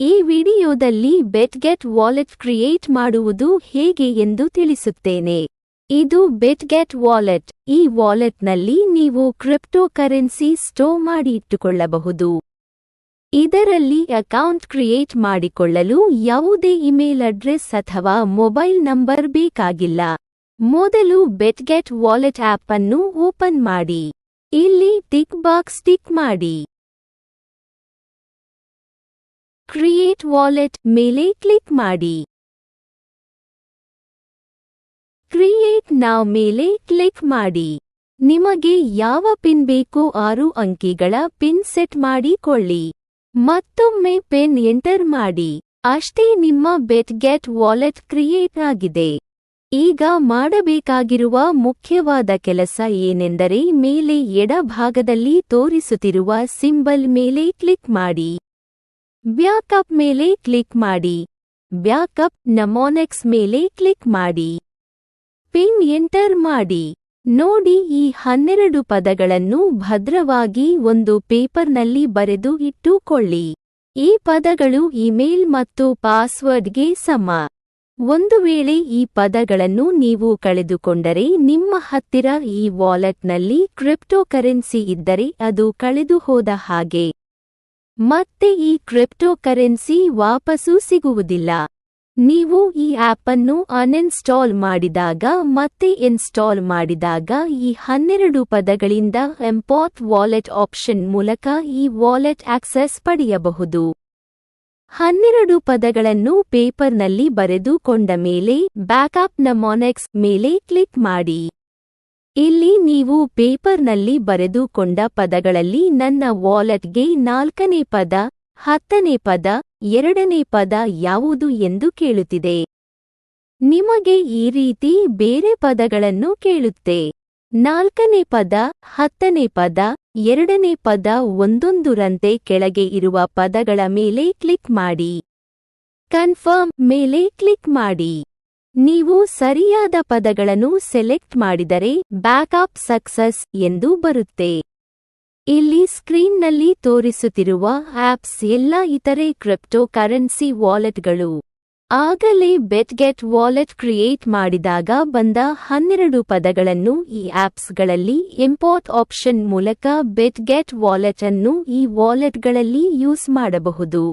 ಈ ವಿಡಿಯೋದಲ್ಲಿ ಬೆಟ್ಗೆಟ್ wallet create ಮಾಡುವುದು ಹೇಗೆ ಎಂದು ತಿಳಿಸುತ್ತೇನೆ. ಇದು ಬೆಟ್ಗೆಟ್ ವಾಲೆಟ್. ಈ ವಾಲೆಟ್ನಲ್ಲಿ ನೀವು ಕ್ರಿಪ್ಟೋ ಕರೆನ್ಸಿ ಸ್ಟೋರ್ ಮಾಡಿ ಇಟ್ಟುಕೊಳ್ಳಬಹುದು. ಇದರಲ್ಲಿ ಅಕೌಂಟ್ ಕ್ರಿಯೇಟ್ ಮಾಡಿಕೊಳ್ಳಲು ಯಾವುದೇ ಇಮೇಲ್ ಅಡ್ರೆಸ್ ಅಥವಾ ಮೊಬೈಲ್ ನಂಬರ್ ಬೇಕಾಗಿಲ್ಲ. ಮೊದಲು ಬೆಟ್ಗೆಟ್ ವಾಲೆಟ್ ಆಪ್ ಅನ್ನು ಓಪನ್ ಮಾಡಿ. ಇಲ್ಲಿ ಟಿಕ್ ಬಾಕ್ಸ್ ಟಿಕ್ ಮಾಡಿ. ಕ್ರಿಯೇಟ್ ವಾಲೆಟ್ ಮೇಲೆ ಕ್ಲಿಕ್ ಮಾಡಿ. ಕ್ರಿಯೇಟ್ ನಾವ್ ಮೇಲೆ ಕ್ಲಿಕ್ ಮಾಡಿ. ನಿಮಗೆ ಯಾವ ಪಿನ್ ಬೇಕು ಆರು ಅಂಕಿಗಳ ಪಿನ್ ಸೆಟ್ ಮಾಡಿಕೊಳ್ಳಿ. ಮತ್ತೊಮ್ಮೆ ಪಿನ್ ಎಂಟರ್ ಮಾಡಿ. ಅಷ್ಟೇ ನಿಮ್ಮ ಬೆಟ್ ಗೆಟ್ ವಾಲೆಟ್ ಕ್ರಿಯೇಟ್ ಆಗಿದೆ. ಈಗ ಮಾಡಬೇಕಾಗಿರುವ ಮುಖ್ಯವಾದ ಕೆಲಸ ಏನೆಂದರೆ ಮೇಲೆ ಎಡಭಾಗದಲ್ಲಿ ತೋರಿಸುತ್ತಿರುವ ಸಿಂಬಲ್ ಮೇಲೆ ಕ್ಲಿಕ್ ಮಾಡಿ. ಬ್ಯಾಕಪ್ ಮೇಲೆ ಕ್ಲಿಕ್ ಮಾಡಿ. ಬ್ಯಾಕಪ್ ನಮೋನೆಕ್ಸ್ ಮೇಲೆ ಕ್ಲಿಕ್ ಮಾಡಿ. ಪಿನ್ ಎಂಟರ್ ಮಾಡಿ. ನೋಡಿ ಈ ಹನ್ನೆರಡು ಪದಗಳನ್ನು ಭದ್ರವಾಗಿ ಒಂದು ಪೇಪರ್ನಲ್ಲಿ ಬರೆದು ಇಟ್ಟುಕೊಳ್ಳಿ. ಈ ಪದಗಳು ಇಮೇಲ್ ಮತ್ತು ಪಾಸ್ವರ್ಡ್ಗೆ ಸಮ. ಒಂದು ವೇಳೆ ಈ ಪದಗಳನ್ನು ನೀವು ಕಳೆದುಕೊಂಡರೆ ನಿಮ್ಮ ಹತ್ತಿರ ಈ ವಾಲೆಟ್ನಲ್ಲಿ ಕ್ರಿಪ್ಟೋ ಕರೆನ್ಸಿ ಇದ್ದರೆ ಅದು ಕಳೆದುಹೋದ ಹಾಗೆ. ಮತ್ತೆ ಈ ಕ್ರಿಪ್ಟೋ ಕರೆನ್ಸಿ ವಾಪಸ್ಸು ಸಿಗುವುದಿಲ್ಲ. ನೀವು ಈ ಆಪ್ ಅನ್ನು ಅನ್ಇನ್ಸ್ಟಾಲ್ ಮಾಡಿದಾಗ ಮತ್ತೆ ಇನ್ಸ್ಟಾಲ್ ಮಾಡಿದಾಗ ಈ ಹನ್ನೆರಡು ಪದಗಳಿಂದ ಎಂಪಾತ್ ವಾಲೆಟ್ ಆಪ್ಷನ್ ಮೂಲಕ ಈ ವಾಲೆಟ್ ಆಕ್ಸೆಸ್ ಪಡೆಯಬಹುದು. ಹನ್ನೆರಡು ಪದಗಳನ್ನು ಪೇಪರ್ನಲ್ಲಿ ಬರೆದುಕೊಂಡ ಮೇಲೆ ಬ್ಯಾಕಪ್ ಮೊನೆಕ್ಸ್ ಮೇಲೆ ಕ್ಲಿಕ್ ಮಾಡಿ. ಇಲ್ಲಿ ನೀವು ಪೇಪರ್ನಲ್ಲಿ ಬರೆದುಕೊಂಡ ಪದಗಳಲ್ಲಿ ನನ್ನ ವಾಲೆಟ್ಗೆ ನಾಲ್ಕನೇ ಪದ, ಹತ್ತನೇ ಪದ, ಎರಡನೇ ಪದ ಯಾವುದು ಎಂದು ಕೇಳುತ್ತಿದೆ. ನಿಮಗೆ ಈ ರೀತಿ ಬೇರೆ ಪದಗಳನ್ನು ಕೇಳುತ್ತೆ. ನಾಲ್ಕನೇ ಪದ, ಹತ್ತನೇ ಪದ, ಎರಡನೇ ಪದ ಒಂದೊಂದುರಂತೆ ಕೆಳಗೆ ಇರುವ ಪದಗಳ ಮೇಲೆ ಕ್ಲಿಕ್ ಮಾಡಿ. ಕನ್ಫರ್ಮ್ ಮೇಲೆ ಕ್ಲಿಕ್ ಮಾಡಿ. ನೀವು ಸರಿಯಾದ ಪದಗಳನ್ನು ಸೆಲೆಕ್ಟ್ ಮಾಡಿದರೆ ಬ್ಯಾಕಪ್ ಸಕ್ಸಸ್ ಎಂದು ಬರುತ್ತೆ. ಇಲ್ಲಿ ಸ್ಕ್ರೀನ್ನಲ್ಲಿ ತೋರಿಸುತ್ತಿರುವ ಆಪ್ಸ್ ಎಲ್ಲ ಇತರೆ ಕ್ರಿಪ್ಟೋ ಕರೆನ್ಸಿ ವಾಲೆಟ್ಗಳು. ಆಗಲೇ ಬೆಟ್ಗೆಟ್ ವಾಲೆಟ್ ಕ್ರಿಯೇಟ್ ಮಾಡಿದಾಗ ಬಂದ ಹನ್ನೆರಡು ಪದಗಳನ್ನು ಈ ಆಪ್ಸ್ಗಳಲ್ಲಿ ಇಂಪೋರ್ಟ್ ಆಪ್ಷನ್ ಮೂಲಕ ಬೆಟ್ಗೆಟ್ ವಾಲೆಟ್ ಅನ್ನು ಈ ವಾಲೆಟ್ಗಳಲ್ಲಿ ಯೂಸ್ ಮಾಡಬಹುದು.